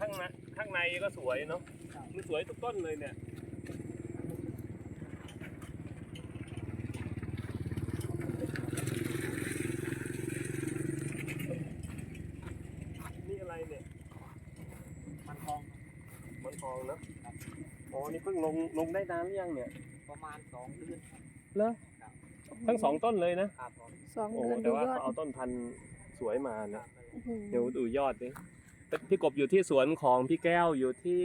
ข้างในข้างในก็สวยเนาะมันสวยทุกต้นเลยเนี่ยนี่อะไรเนี่ยมันทองมันทองเนอะอ๋อนี่เพิ่งลงลงได้นานหรือยังเนี่ย ประมาณสองเดือนเหรอทั้งสองต้นเลยนะครับผมสองโอ้เดือนแต่ดูว่ายอดเขาเอาต้นพันธุ์สวยมานะอื้อหือเดี๋ยวดูยอดดิ พี่กบอยู่ที่สวนของพี่แก้วอยู่ที่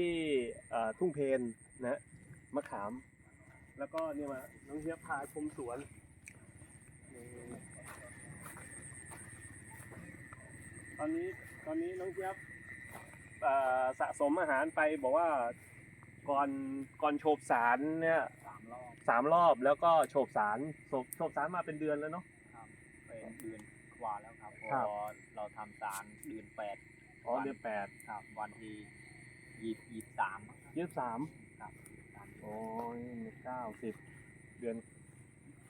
เอ่อทุ่งเพนนะมะขาม แล้วก็นี่มาน้องเฮียบพาชมสวนนี่ตอนนี้ตอนนี้น้องเฮียบเอ่อสะสมอาหารไปบอกว่าก่อนก่อนโฉบสารเนี่ยสามรอบสามรอบแล้วก็โฉบสารโฉบโฉบสารมาเป็นเดือนแล้วเนาะครับเป็นเดือนกว่าแล้วครับพครับอเราทำสารเดือนแปด อ๋อเดือนแปดครับ วันที่ยี่ยี่สามครับยี่สิบสามครับสามโอ้ยเก้าสิบเดือน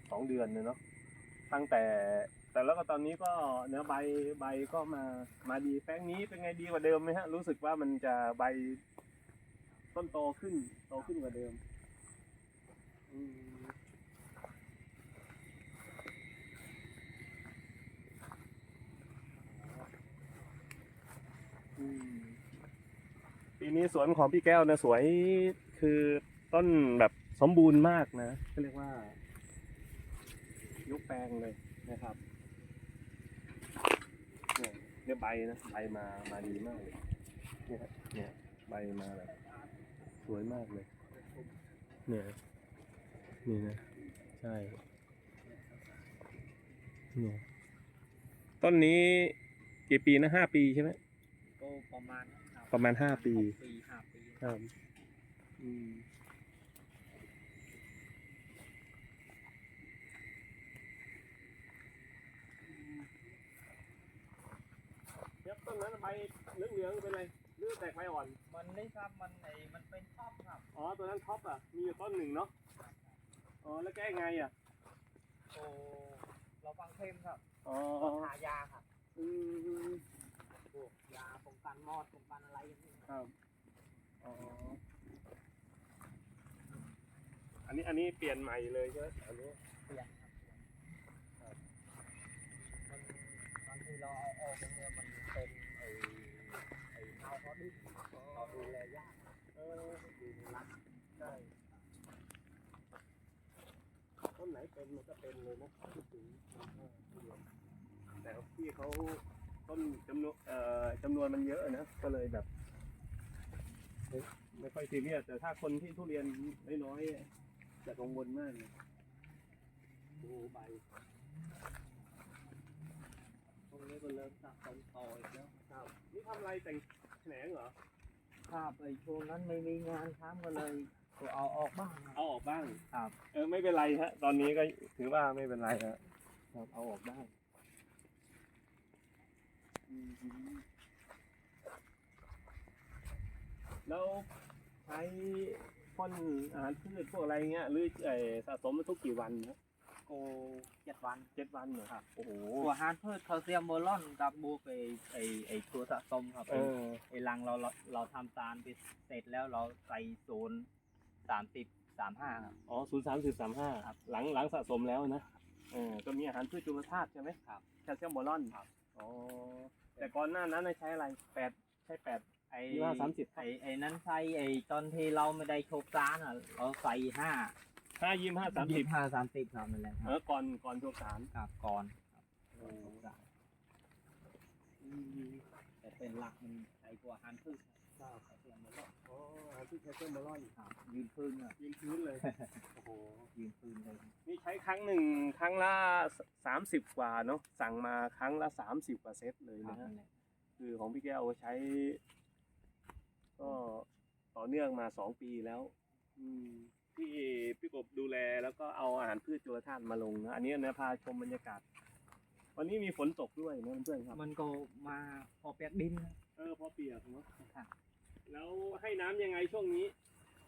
สองเดือนเลยเนาะตั้งแต่แต่แล้วก็ตอนนี้ก็เนื้อใบใบก็มามาดีแป้งนี้เป็นไงดีกว่าเดิมไหมฮะ รู้สึกว่ามันจะใบต้นโตขึ้นโตขึ้นกว่าเดิม อืมอืม ปีนี้สวนของพี่แก้วนะสวยคือต้นแบบสมบูรณ์มากนะเขาเรียกว่า ยกแปลงเลยนะครับเนี่ยเนี่ยใบนะใบมามาดีมากเลยเนี่ยเนี่ยใบมาแบบสวยมากเลย เนี่ยนี่นะใช่เนี่ยต้นนี้กี่ปีนะห้าปีใช่ไหมก็ประมาณ ประมาณห้าปีหกปีห้าปีครับอืมเดี๋ยวต้นนั้นใบเหลืองๆเป็นไรหรือแตกใบอ่อน มันนี่ครับมันไอมันเป็นชอบครับอ๋อตัวนั้นท็อปอะ มีอยู่ต้นหนึ่งเนาะอ๋อแล้วแก้ไงอะโอ้เราฟังเข้มครับอ๋อทายาครับอืมพวกยา ป้องกันมอดป้องกันอะไรอย่างนี้ครับ อ๋อ อันนี้อันนี้เปลี่ยนใหม่เลยใช่ไหมอันนี้เปลี่ยนครับเปลี่ยนมันบางทีเราเอาออกตรงเนี้ยมันเป็นไอ้ไอ้เน่าเขาดิ้นเราดูแลยากเออดูรักใช่ต้นไหนเป็นมันก็เป็นเลยนะพูดถึงแต่พี่เขา ต้นจำนวนเอ่อจำนวนมันเยอะนะ ก็เลยแบบ ไม่ไม่ค่อยซีเรียสแต่ถ้าคนที่ทุเรียนน้อยๆจะกังวลมากเลยดูใบตรงนี้ก็เริ่มสะสมต่ออีกแล้วครับนี่ทำอะไรแต่งแขนงเหรอครับไอ้ช่วงนั้นไม่มีงานทำก็เลยก็เอาออกบ้างครับเอาออกบ้างครับ เออไม่เป็นไรฮะ ตอนนี้ก็ถือว่าไม่เป็นไรฮะครับเอาออกได้อืม แล้วใช้พ่นอาหารพืชพวกอะไรเงี้ยหรือไอสะสมมาทุกกี่วันนะโกเจ็ดวันเจ็ดวันเหรอครับโอ้โหตัวฮาร์ดเพิร์ดแคลเซียมโบลอนกับบวกไอ้ไอ้ไอ้ตัวสะสมครับเอไอ้อไอ้รังเราเราเราทำตาลไปเสร็จแล้วเราใส่ศูนย์สามสิบสามห้าครับ อ๋อศูนย์สามสิบสามห้าครับ หลังหลังสะสมแล้วนะเออก็มีอาหารพืชจุลธาตุใช่ไหมครับแคลเซียมโบรอนครับอ๋อ แต่ก่อนหน้านั้นน่ะใช้อะไรแปดใช้แปดไอ้ยี่ห้าสามสิบไอ้ไอ้นั้นใส่ไอ้ตอนที่เราไม่ได้โชกตาลอะเราใส่ห้าห้ายี่ห้าสามสิบยี่ห้าสามสิบครับนั่นแหละคเอรับอก่อนก่อนโชว์สารครับก่อนครับโอ้แต่เป็นหลักมันใส่ตัวฮาร์ดเพิร์ดครับ อ๋ออาหารพืชแคลเซียมโบรอนครับยืนพื้นอะยืนพื้นเลย โอ้โห ยืนพื้นเลย นี่ใช้ครั้งหนึ่งครั้งละสามสิบกว่าเนาะ สั่งมาครั้งละสามสิบกว่าเซตเลยครับนะฮะนั่นแหละคือของพี่แก้วใช้ ก็ต่อเนื่องมาสองปีแล้ว อืมที่พี่กบดูแลแล้วก็เอาอาหารพืชจุลธาตุมาลงนะอันนี้นะพาชมบรรยากาศ วันนี้มีฝนตกด้วยนะเพื่อนๆครับ มันก็มาพอเปียกดินนะเออพอเปียกเนาะครับ แล้วให้น้ำยังไงช่วงนี้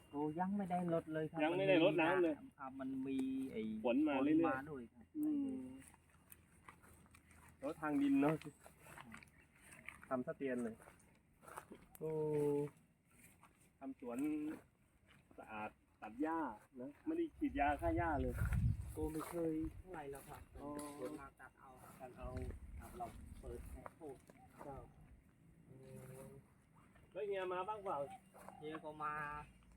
โอ้ยังไม่ได้ลดเลยครับยังไม่ได้ลดน้ำเลยครับมันมีไอ้ฝนมาเรื่อยๆ มาด้วยครับอืมแล้วทางดินเนาะทำสะเตียนเลยโอ้ทำสวนสะอาดตัดหญ้านะไม่ได้ฉีดยาฆ่าหญ้าเลยกูไม่เคยเท่าไหร่แล้วครับอ๋อส่วนมากตัดเอาครับการเอาครับเราเปิดแค่โทษ แล้วเฮียมาบ้างเปล่าเฮียก็มา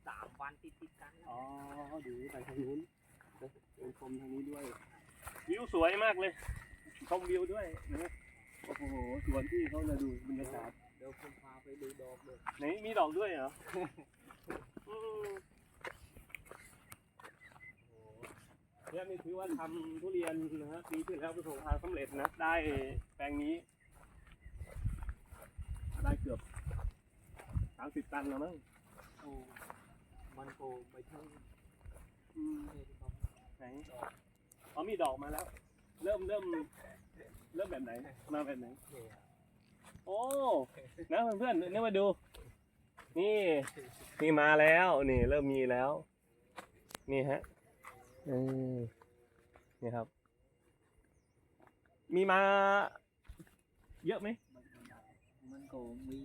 สามวันติดติดๆกันแล้วอ๋อดูไปทางนู้นนะเดินชมทางนี้ด้วย วิวสวยมากเลยชมวิวด้วยนะโอ้โหสวนที่เขานะดูบรรยากาศเดี๋ยวผมพาไปดูดอกเลยไหนมีดอกด้วยเหรอ อืมโอ้โหเนี่ยนี่ถือว่าทำทุเรียนนะฮะปีที่แล้วประสบความสำเร็จนะ ได้แปลงนี้ ได้เกือบ สามสิบตันแล้วมั้งโอ้มันโกไม่เท่าอืมนี่ครับไหนอ๋อมีดอกมาแล้ว เริ่มเริ่มเริ่มแบบไหน มาแบบไหนเนี่ยโอ้ นะเพื่อนๆเนี่ยมาดู นี่ นี่มาแล้ว นี่ เริ่มมีแล้ว นี่ฮะเออนี่ครับ มีมา เยอะไหมมันโกมี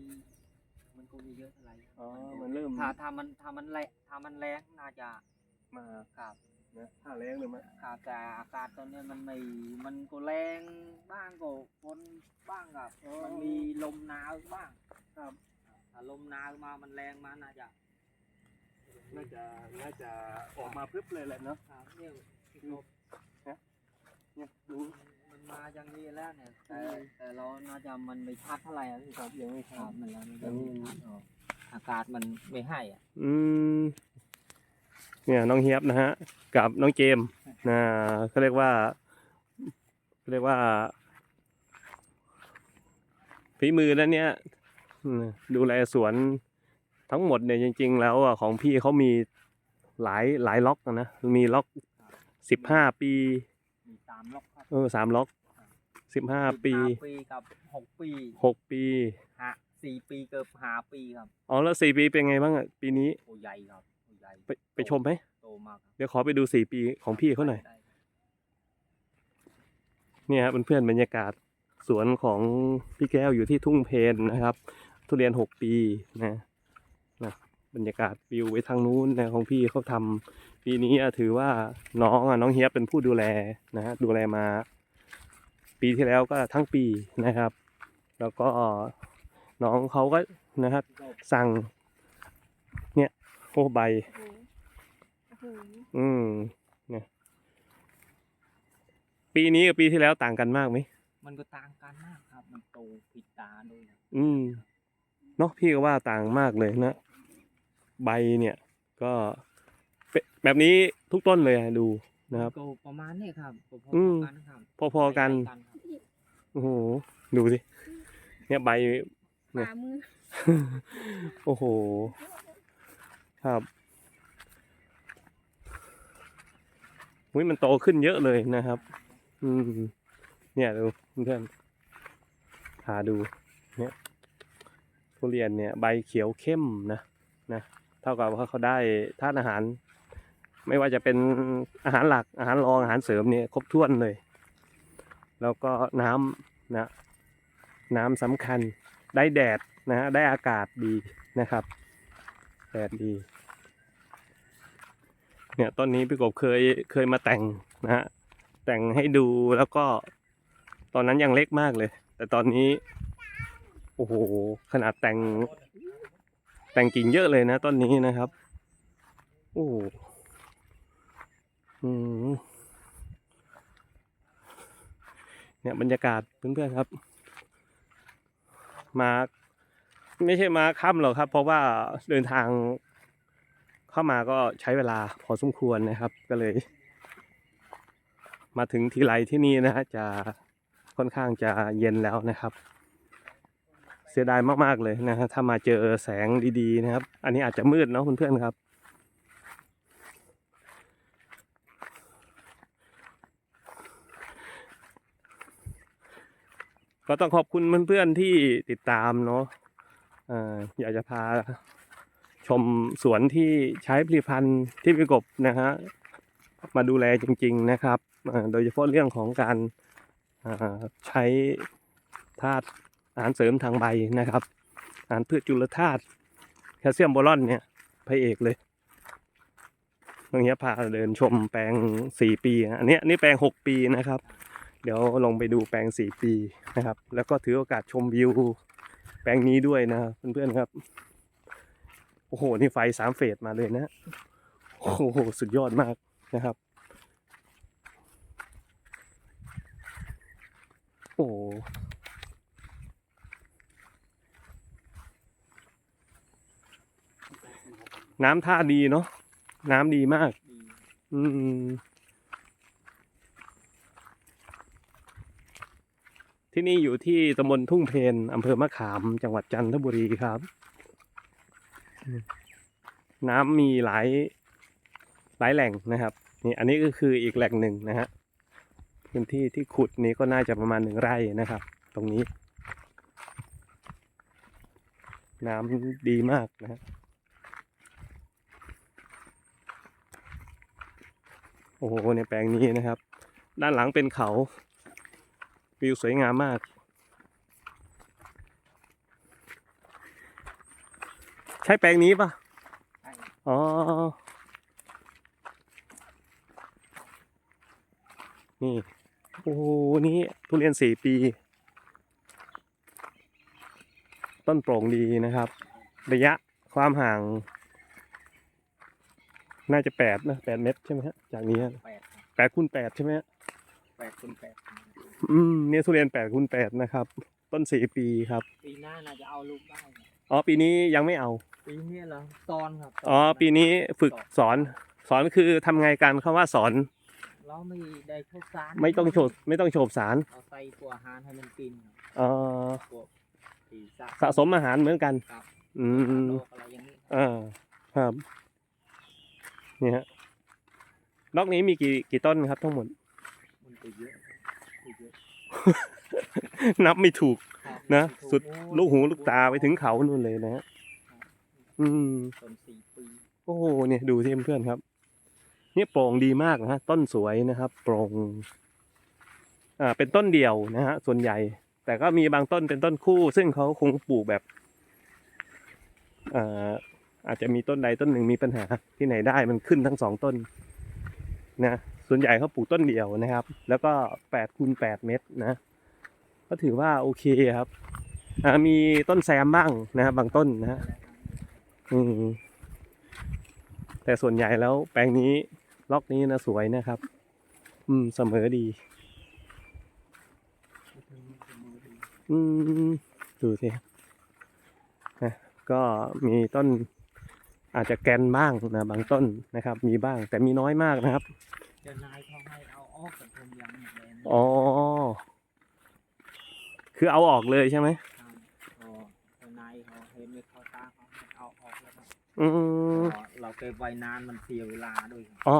มันโกมีเยอะเท่าไหร่อ๋อมันเริ่ม ถ้าถ้ามันถ้ามันแรงถ้ามันแรงน่าจะมาครับนะถ้าแรงเลยมั้ยครับแต่อากาศตอนนี้มันไม่มันก็แรงบ้างก็ฝนบ้างครับมันมีลมหนาวบ้างครับถ้าลมหนาวมามันแรงมาน่าจะน่าจะน่าจะออกมาพรึบเลยแหละเนาะครับเนี่ยพี่กบเนี่ยดู มันมาอย่างนี้แล้วเนี่ย แต่แต่เราน่าจะมันไม่ชัดเท่าไหร่อะพี่ครับยังไม่คชัรัดบมันแล้วมันยัยังงไม่ชัดออกอากาศมันไม่ให้อะอืมเนี่ยน้องเฮียบนะฮะ กับน้องเจมส์นะเขาเรียกว่าเขาเรียกว่าฝีมือแล้วเนี่ยอืมดูแลสวนทั้งหมดเนี่ยจริง ๆ แล้วอะของพี่เขามีหลายหลายล็อกนะมีล็อกสิบห้าปี มีตามล็อกครับ เออสามล็อกสิบห้าปีห้าปีกับหกปีหกปีห้าสี่ปีเกือบห้าปีครับอ๋อแล้วสี่ปีเป็นไงบ้างอะปีนี้โอ้ใหญ่ครับโอ้ใหญ่ไปไปชมไหมโตมากครับเดี๋ยวขอไปดูสี่ปีของพี่เขาหน่อยได้เนี่ยครับเพื่อนๆบรรยากาศสวนของพี่แก้วอยู่ที่ทุ่งเพนนะครับ ทุเรียนหกปีนะนะ บรรยากาศวิวไว้ทางนู้นนะของพี่เขาทำปีนี้อะถือว่าน้องอะน้องเฮียบเป็นผู้ดูแลนะฮะดูแลมา ปีที่แล้วก็ทั้งปีนะครับ แล้วก็น้องเขาก็นะครับพี่กบสั่ง เนี่ยโอ้ใบโอ้โหอืมเนี่ยปีนี้กับปีที่แล้วต่างกันมากไหมมันก็ต่างกันมากครับ มันโตผิดตาด้วยครับอืมเนาะพี่ก็ว่าต่างมากเลยนะ ใบเนี่ยก็เป็นแบบนี้ทุกต้นเลยอะดูนะครับมันก็ประมาณนี้ครับพออืมๆกันครับพอๆกันใล้ๆครับโอ้โหดูสิเนี่ยใบฝ่ามือโอ้โห ครับอุ้ยมันโตขึ้นเยอะเลยนะครับ อืมเนี่ยดูเพื่อนพาดู เนี่ยทุเรียนเนี่ยใบเขียวเข้มนะนะ เท่ากับว่าเขาได้ธาตุอาหาร ไม่ว่าจะเป็นอาหารหลักอาหารรองอาหารเสริมเนี่ยครบถ้วนเลย แล้วก็น้ำนะน้ำสำคัญได้แดดนะฮะได้อากาศดีนะครับแดดดีเนี่ยต้นนี้พี่กบเคยเคยมาแต่งนะฮะแต่งให้ดูแล้วก็ตอนนั้นยังเล็กมากเลย แต่ตอนนี้ โอ้โห ขนาดแต่ง แต่งกิ่งเยอะเลยนะต้นนี้นะครับ โอ้โหอืเนี่ยบรรยากาศเพื่อนๆครับ มาไม่ใช่มาค่ำหรอกครับ เพราะว่าเดินทางเข้ามาก็ใช้เวลาพอสมควรนะครับ ก็เลย มาถึงทีไรที่นี่นะจะค่อนข้างจะเย็นแล้วนะครับ สียดายมากๆเลยนะฮะถ้ามาเจอแสงดีๆนะครับ อันนี้อาจจะมืดเนาะเพื่อนๆครับ ก็ต้องขอบคุณเพื่อนๆที่ติดตามเนาะอ่ออยากจะพาชมสวนที่ใช้ผลิตภัณฑ์ที่พีกบนะฮะมาดูแลจริง ๆนะครับ โดยเฉพาะเรื่องของการใช้ธาตุ อาหารเสริมทางใบนะครับ อาหารพืชจุลธาตุแคลเซียมโบรอนเนี่ยพระเอกเลยตรงนี้พาเดินชมแปลงสี่ปี อันนี้นนี่แปลงหกปีนะครับ เดี๋ยวลงไปดูแปลงสี่ปีนะครับ แล้วก็ถือโอกาสชมวิวแปลงนี้ด้วยนะเพื่อนๆครับ โอ้โห นี่ไฟสามเฟสมาเลยนะ โอ้โห สุดยอดมากนะครับ โอ้โห น้ำท่าดีเนาะน้ำดีมากดีอืมที่นี่อยู่ที่ตำบลทุ่งเพนอำเภอมะขาม จังหวัดจันทบุรีครับอืมน้ำมีหลายหลายแหล่งนะครับ นี่อันนี้ก็คืออีกแหล่งหนึ่งนะฮะพื้นที่ที่ขุดนี้ก็น่าจะประมาณหนึ่งไร่นะครับ ตรงนี้ น้ำดีมากนะฮะ โอ้โหในแปลงนี้นะครับ ด้านหลังเป็นเขา วิวสวยงามมากใช่แปลงนี้ปะใช่อ๋อ นี่ โอ้โห นี่ทุเรียนสี่ปี ต้นโปร่งดีนะครับ ระยะความห่าง น่าจะแปดนะแปดเมตรใช่ไหมฮะจากนี้แปดครับแปดคูณแปดใช่ไหมฮะแปดคูณแปดอืมเนี่ยทุเรียนแปดคูณแปดนะครับ ต้นสี่ปีครับ ปีหน้าน่าจะเอาลูกได้ครับอ๋อปีนี้ยังไม่เอา ปีนี้เหรอตอนครับตอ๋อปีนี้ฝึกสอน สอนคือทำไงกันคำว่าสอนเราไม่ได้ทดสารไม่ต้องโฉบไม่ต้องโฉบสารเอาใส่ตัวอาหารให้มันกินครับเอ่อพวกที่สะสมอาหารเหมือนกัน ครับ อืมโรคอะไรอย่างนี้ อ่าครับ นี่ฮะล็อกนี้มีกี่กี่ต้นครับทั้งหมดมันจะเยอะครับเยอะ นับไม่ถูกครับนะถูสุดโอ้ลูกหูลูกตาไปถึงเขานู่นเลยนะฮะอืมต้นสี่ปีโอ้โหเนี่ยดูที่เพื่อนๆครับ เนี่ยโปร่งดีมากนะฮะต้นสวยนะครับโปร่งอ่าเป็นต้นเดี่ยวนะฮะส่วนใหญ่ แต่ก็มีบางต้นเป็นต้นคู่ ซึ่งเขาคงปลูกแบบอ่า อาจจะมีต้นใดต้นหนึ่งมีปัญหาที่ไหนได้มันขึ้นทั้งสองต้นนะส่วนใหญ่เขาปลูกต้นเดียวนะครับ แล้วก็แปดคูณแปดเมตรนะ ก็ถือว่าโอเคครับมีต้นแซมบ้างนะบางต้นนะอืมแต่ส่วนใหญ่แล้วแปลงนี้ล็อกนี้นะสวยนะครับ อืมเสมอดี อืมดูสินะก็มีต้น อาจจะแกนบ้างนะบางต้นนะครับ มีบ้างแต่มีน้อยมากนะครับเจ้านายเขาให้เอาออกกับผมยังหมดเลยนะอ๋อคือเอาออกเลยใช่ไหมครับอ๋อเจ้านายเขาเห็นไม่เข้าตาเขาให้เอาออกแล้วครับอืมอ๋อเราเก็บไว้นานมันเสียเวลาด้วยครับอ๋อ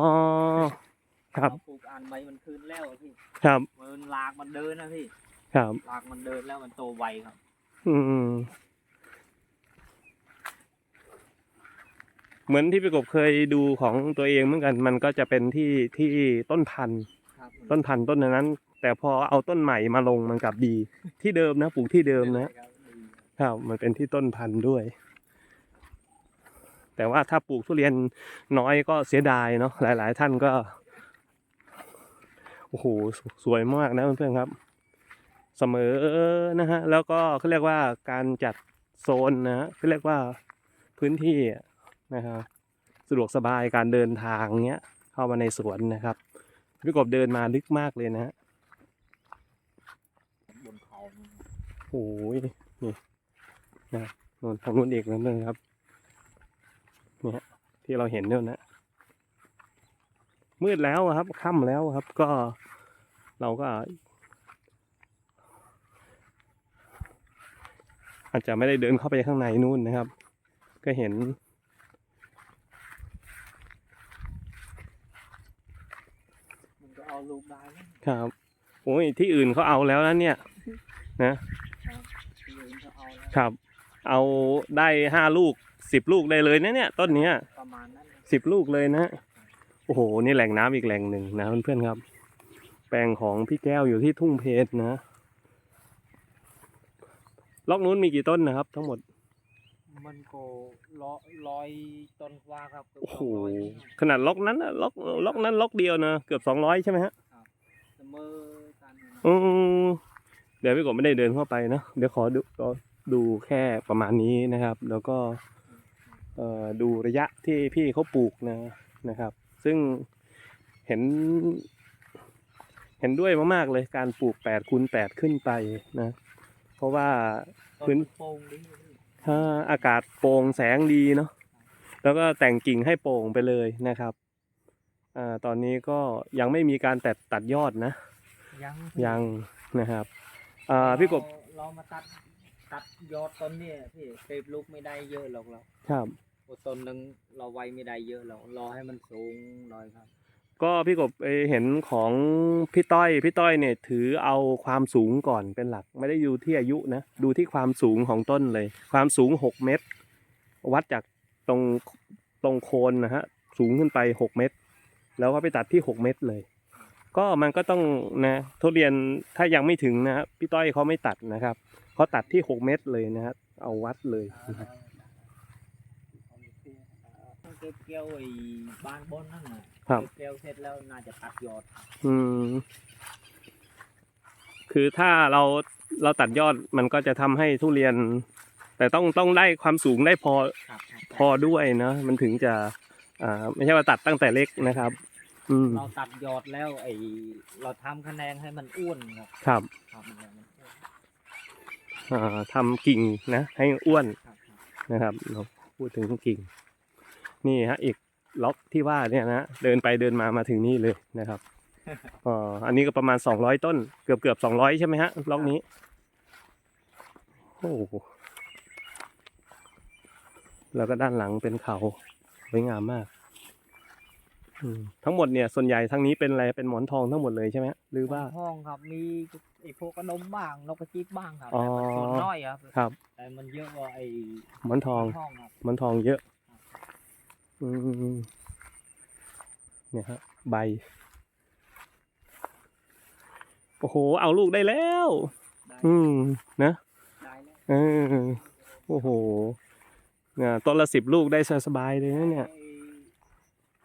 ครับเราปลูกอันใบมันคืนแล้วอะพี่ครับมันลากมันเดินนะพี่ครับลากมันเดินแล้วมันโตไวครับ อืม เหมือนที่พี่กบเคยดูของตัวเองเหมือนกันมันก็จะเป็นที่ที่ต้นพันธุ์ครับต้นพันธุ์ต้นนั้น แต่พอเอาต้นใหม่มาลงมันกลับดี ที่เดิมนะปลูกที่เดิมนะ ครับดีครับ มันเป็นที่ต้นพันธุ์ด้วย แต่ว่าถ้าปลูกทุเรียนน้อยก็เสียดายเนาะหลาย ๆ ท่านก็ โอ้โหสสวยมากนะเพื่อนๆครับ เสมอนะฮะ แล้วก็เขาเรียกว่าการจัดโซนนะฮะเขาเรียกว่าพื้นที่ นะครับ สะดวกสบายการเดินทางเนี้ย เข้ามาในสวนนะครับพี่กบเดินมาลึกมากเลยนะฮะบนเขาโอ้ยนี่นะนนทางนู้นอีกแล้วนะครับเนี่ยที่เราเห็นเนี่ยนะมืดแล้วครับค่ำแล้วครับ ก็เราก็ อาจจะไม่ได้เดินเข้าไปข้างในนู่นนะครับ ก็เห็น มันก็เอา ลูกได้ครับโอ้ยที่อื่นเขาเอาแล้วนะเนี่ยนะครับ เอาได้ห้าลูกสิบลูกได้เลยนะเนี่ยต้นเนี้ยประมาณนั้นเลยสิบลูกเลยนะโอ้โหนี่แหล่งน้ำอีกแหล่งหนึ่งนะเพื่อนๆครับ แปลงของพี่แก้วอยู่ที่ทุ่งเพชรนะล็อกนู้นมีกี่ต้นนะครับ ทั้งหมดมันก็ร้อยร้อยต้นกว่าครับเกืบโอ้โหขนาดล็อกนั้นน่ะล็อกล็อกนั้นล็อกเดียวนะเกือบสองร้อยใช่ไหมฮะ มอกันอืมเดี๋ยวพี่กบไม่ได้เดินเข้าไปนะเดี๋ยวขอดูดูแค่ประมาณนี้นะครับ แล้วก็เอ่อดูระยะที่พี่เขาปลูกนะนะครับ ซึ่งเห็น เห็นด้วยมากๆเลยการปลูกแปดคูณแปดขึ้นไปนะ เพราะว่าพื้นนโป่งดีพี่ถ้าอากาศโปร่งแสงดีเนาะแล้วก็แต่งกิ่งให้โปร่งไปเลยนะครับ อ่าตอนนี้ก็ยังไม่มีการตัดตัดยอดนะ ยังยังนะครับอ่าพี่กบเราเรามาตัดตัดยอดต้นเนี่ยพี่เก็บลูกไม่ได้เยอะหรอกเราครับโอ้ต้นหนึ่งเราไว้ไม่ได้เยอะหรอกรอให้มันสูงหน่อยครับ ก็พี่กบไปเห็นของพี่ต้อยพี่ต้อยเนี่ยถือเอาความสูงก่อนเป็นหลัก ไม่ได้ดูที่อายุนะดูที่ความสูงของต้นเลย ความสูง6เมตร วัดจากตรงตรงโคนนะฮะสูงขึ้นไป6เมตร แล้วก็ไปตัดที่ 6 เมตรเลย ก็มันก็ต้องนะทุเรียนถ้ายังไม่ถึงนะฮะพี่ต้อยเขาไม่ตัดนะครับเขาตัดที่ 6 เมตรเลยนะฮะเอาวัดเลยนะฮะเก็บเกี่ยวไอ้บ้านบนนั่นน่ะครับ เก็บเกี่ยวเสร็จแล้วน่าจะตัดยอด อืม คือถ้าเราเราตัดยอดมันก็จะทำให้ทุเรียน แต่ต้องต้องได้ความสูงได้พอ ครับครับพอด้วยนะมันถึงจะ อ่าไม่ใช่ว่าตัดตั้งแต่เล็กนะครับ อืม เราตัดยอดแล้วไอ้เราทำคะแนนให้มันอ้วนครับครับทำให้มันอ้วนอ่าทำกิ่งนะ ให้อ้วนครับครับนะครับเราพูดถึงกิ่ง นี่ฮะ อีกล็อกที่ว่าเนี่ยนะเดินไปเดินมามาถึงนี่เลยนะครับอ๋ออันนี้ก็ประมาณสองร้อยต้น เกือบเกือบสองร้อยใช่ไหมฮะล็อกนี้โอ้โหแล้วก็ด้านหลังเป็นเขาส วยงามมากอืมทั้งหมดเนี่ยส่วนใหญ่ทั้งนี้เป็นอะไรเป็นหมอนทองทั้งหมดเลยใช่ไหมฮะหรือว่าห้องครับมีไอ้พวกขนมบ้างนกกระจิบบ้างครับอ๋อแต่มันส่วนน้อยครับครับแต่มันเยอะกว่าไอ้หมอนทองห้องครับหมอนทองเยอะอืมเนี่ยฮะใบโอ้โห เอาลูกได้แล้วได้อืมนะได้แล้วเออโอ้โห เนี่ยต้นละสิบลูกได้สบายๆเลยนะเนี่ยไอ้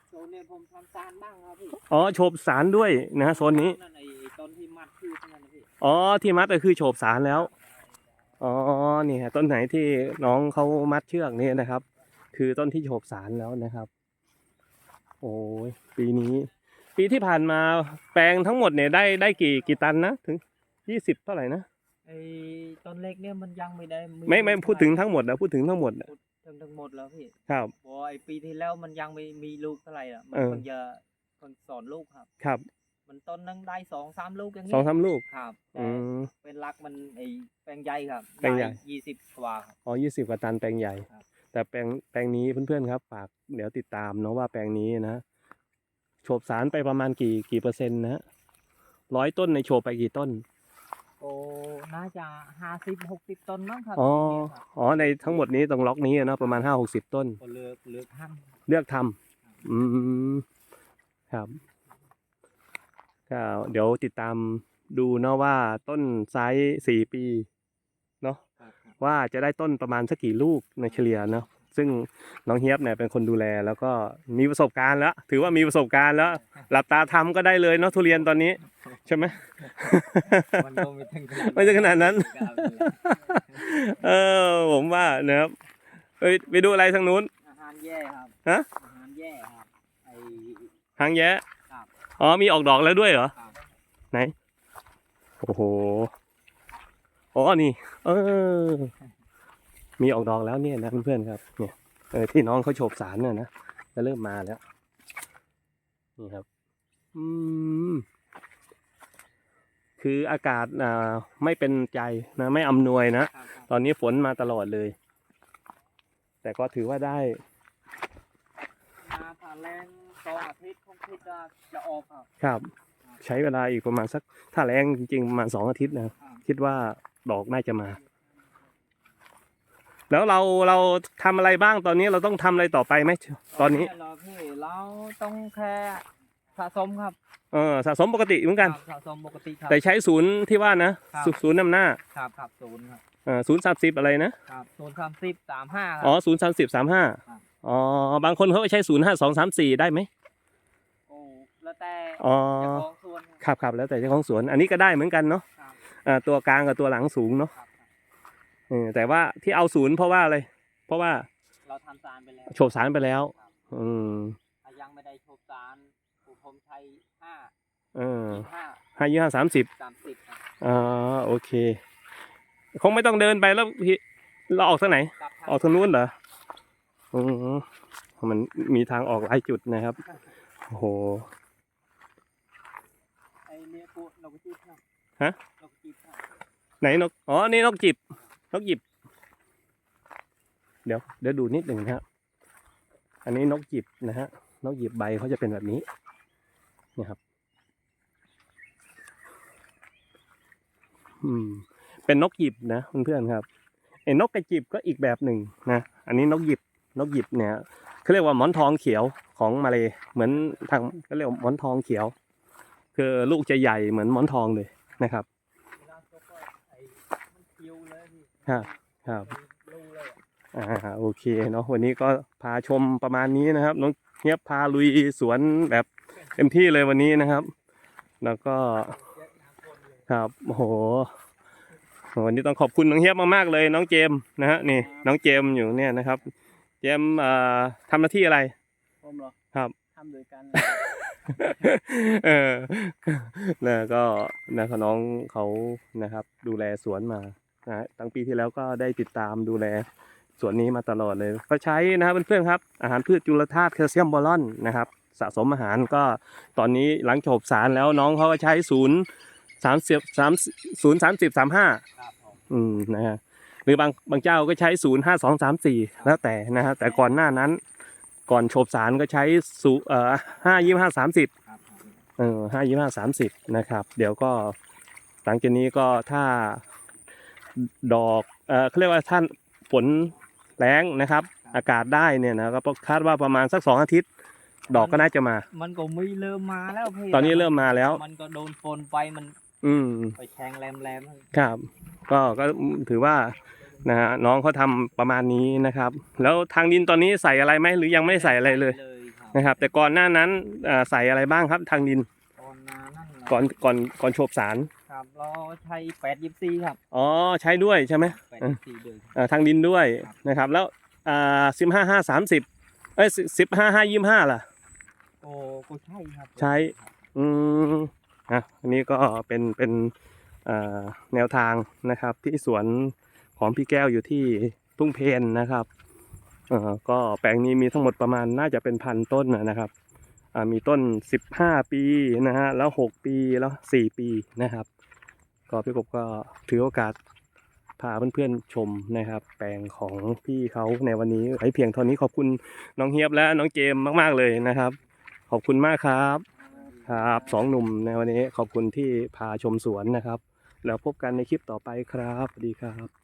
โซนเนี่ยผมทำซานบ้างครับพี่อ๋อโฉบสารด้วยนะโซนนี้นั่นไอ้ต้นที่มัดคือนั่นนะพี่อ๋อที่มัดก็คือโฉบสารแล้วอ๋อนี่ฮะต้นไหนที่น้องเขามัดเชือกนี่นะครับ คือต้นที่โฉบสารแล้วนะครับ โอ้ยปีนี้ ปีที่ผ่านมาแปลงทั้งหมดเนี่ยได้ได้กี่กี่ตันนะถึงยี่สิบเท่าไหร่นะไอ้ต้นเล็กเนี่ยมันยังไม่ได้ไม่ไม่พูดถึงทั้งหมดนะพูดถึงทั้งหมด นะพูดถึงทั้งหมดแล้วพี่ครับเพราะไอ้ปีที่แล้วมันยังไม่มีลูกเท่าไหร่อะ มันเออ เพิ่งจะเพิ่งสอนลูกครับ ครับมันต้นนึงได้สองสามลูกอย่างนี้สองสามลูกครับอืแต่มเป็นรักมันไอ้แปลงใหญ่ครับแปลงใหญ่ ยี่สิบกว่าครับ อ๋อยี่สิบกว่าตันแปลงใหญ่ ครับ แต่แปลงแปลงนี้เพื่อนๆครับฝากเดี๋ยวติดตามเนาะว่าแปลงนี้นะโฉบสารไปประมาณกี่กี่เปอร์เซ็นต์นะร้อยต้นในโฉบไปกี่ต้น โอ้น่าจะห้าสิบหกสิบต้นมั้งครับอ๋อปีนี้ครับอ๋อในทั้งหมดนี้ตรงล็อกนี้อะเนาะประมาณห้าหกสิบต้น ก็เลือกเลือกท่านเลือกทำอืมครับก็เดี๋ยวติดตามดูเนาะว่าต้นไซส์สี่ปีเนาะครับครับ ว่าจะได้ต้นประมาณสักกี่ลูกในเฉลี่ยเนาะ ซึ่งน้องเฮียบเนี่ยเป็นคนดูแลแล้วก็มีประสบการณ์แล้ว ถือว่ามีประสบการณ์แล้ว หลับตาทำก็ได้เลยเนาะทุเรียนตอนนี้ ใช่ไหมมันก็ไม่ถึงขนาดไม่ถึงขนาดนั้นครับเออผมว่านะครับเอ้ยไปดูอะไรทางนู้นอาหารแย่ครับฮะอาหารแย่ครับไอ้หางแย้ครับอ๋อมีออกดอกแล้วด้วยเหรอครับไหนโอ้โหอ๋อนี่ เออ มีออกดอกแล้วเนี่ยนะเพื่อนๆครับ เนี่ยเออที่น้องเขาโฉบสารเนี่ยนะจะเริ่มมาแล้ว นี่ครับ อืม คืออากาศอ่าไม่เป็นใจนะ ไม่อำนวยนะครับครับตอนนี้ฝนมาตลอดเลย แต่ก็ถือว่าได้มาผ่านแรงสองอาทิตย์คงคิดว่าจะออกครับ ครับ ใช้เวลาอีกประมาณสัก ถ้าแรงจริงๆประมาณสองอาทิตย์นะครับคิดว่าดอกน่าจะมา แล้วเราเราทำอะไรบ้างตอนนี้เราต้องทำอะไรต่อไปไหมตอนนี้เราพี่เราต้องแค่แค่สะสมครับเออสะสมปกติเหมือนกัน ครับสะสมปกติครับ แต่ใช้ศูนย์ที่ว่านะครับ ศูนย์นำหน้าครับครับศูนย์ครับเออศูนย์สามสิบอะไรนะครับศูนย์สามสิบสามห้าครั อ๋อศูนย์สามสิบสามห้าครับอ๋อบางคนเขาก็ใช้ศูนย์ห้าสองสามสี่ได้ไหมโอ้แล้วแต่อ๋อเจ้าของสวนคครับรับครับแล้วแต่เจ้าของสวนอันนี้ก็ได้เหมือนกันเนาะครับ อ่าตัวกลางกับตัวหลังสูงเนาะครับเออ แต่ว่าที่เอาศูนย์เพราะว่าอะไร เพราะว่าเราทำสารไปแล้วโฉบสารไปแล้วครับอืมถ้ายังไม่ได้โชบสารผมผมใช้ห้าเออยี่ห้าห้ายี่ห้าสามสิบสามสิบครับอ่าโอเค คงไม่ต้องเดินไปแล้วพี่เราออกทางไหนกลับทางออกทางนู้นเหรออืมมันมีทางออกหลายจุดนะครับโอ้โหไอ้เนี่ยพวกนกกระจิบครับฮะนกกระจิบครับไหนนก อ๋อ นี่นกจิบ นกหยิบ เดี๋ยวเดี๋ยวดูนิดหนึ่งนะครับ อันนี้นกหยิบนะฮะ นกหยิบใบเขาจะเป็นแบบนี้นี่ครับ อืม เป็นนกหยิบนะเพื่อนๆครับไอ้นกกระจิบก็อีกแบบหนึ่งนะ อันนี้นกหยิบ นกหยิบเนี่ยเขาเรียกว่าหมอนทองเขียวของมาเลยเหมือนทางเขาเรียกหมอนทองเขียว คือลูกจะใหญ่เหมือนหมอนทองเลยนะครับ เวลาชกก็ไอ้มันเคี้ยวเลยพี่ ครับครับเป็นรูเลยอะอ่าโอเคเนาะวันนี้ก็พาชมประมาณนี้นะครับ น้องเฮียบพาลุยสวนแบบเต็มที่เลยวันนี้นะครับ แล้วก็เยอะน้ำท่วมเลยครับโอ้โหวันนี้ต้องขอบคุณน้องเฮียบมากๆเลย น้องเจมส์นะฮะนี่น้องเจมส์อยู่เนี่ยนะครับ เจมส์เอ่อทำหน้าที่อะไรผมเหรอครับทำโดยกันเออนะก็นะครับน้องเขานะครับ ดูแลสวนมา นะฮะตั้งปีที่แล้วก็ได้ติดตามดูแลสวนนี้มาตลอดเลย ก็ใช้นะครับเพื่อนๆครับอาหารพืชจุลธาตุแคลเซียมบอลอนนะครับ สะสมอาหารก็ตอนนี้หลังจบสารแล้วน้องเขาก็ใช้ศูนย์สามสิบสามศูนย์สามสิบสามห้าครับผมอืมนะฮะหรือบางบางเจ้าก็ใช้ศูนย์ห้าสองสามสี่แล้วแต่นะฮะแต่ก่อนหน้านั้นก่อนโฉบสารก็ใช้ศูเอ่อห้ายี่ห้าสามสิบครับผมเออห้ายี่ห้าสามสิบนะครับ เดี๋ยวก็หลังจากนี้ก็ถ้า ดอกเออเขาเรียกว่าท่านฝนแรงนะครับ อากาศได้เนี่ยนะก็คาดว่าประมาณสักสองอาทิตย์ ดอกก็น่าจะมา มันก็มีเริ่มมาแล้วพี่ตอนนี้เริ่มมาแล้ว มันก็โดนฝนไปมัน อืมไปแทงแรมๆครับ ก็ก็ถือว่านะฮะน้องเขาทำประมาณนี้นะครับ แล้วทางดินตอนนี้ใส่อะไรไหมหรือยังไม่ใส่อะไรเลยครับนะครับ แต่ก่อนหน้านั้นอ่าใส่อะไรบ้างครับทางดินก่อนหนานั่นเหรก่อนก่อนก่อนโฉบสาร ครับเราใช้แปดยิบซีครับอ๋อใช้ด้วยใช่ไหมแปดยิบซีเดิมอ่าทางดินด้วยครับ นะครับ แล้วอ่าสิบห้าห้าสามสิบเอ้ยสิบห้าห้ายี่ห้าล่ะ โอ้ก็ใช่ครับใช้อืมอะอันนี้ก็เป็นเป็นอ่าแนวทางนะครับ ที่สวนของพี่แก้วอยู่ที่ทุ่งเพนนะครับเอ่อก็แปลงนี้มีทั้งหมดประมาณน่าจะเป็นพันต้นนะนะครับอ่ามีต้นสิบห้าปีนะฮะแล้วหกปีแล้วสี่ปีนะครับ ก็พี่กบก็ถือโอกาสพาเพื่อนๆชมนะครับ แปลงของพี่เขาในวันนี้ไว้เพียงเท่านี้ขอบคุณน้องเฮียบและน้องเจมมากๆเลยนะครับ ขอบคุณมากครับครับสองหนุ่มในวันนี้ขอบคุณที่พาชมสวนนะครับ แล้วพบกันในคลิปต่อไปครับสวัสดีครับ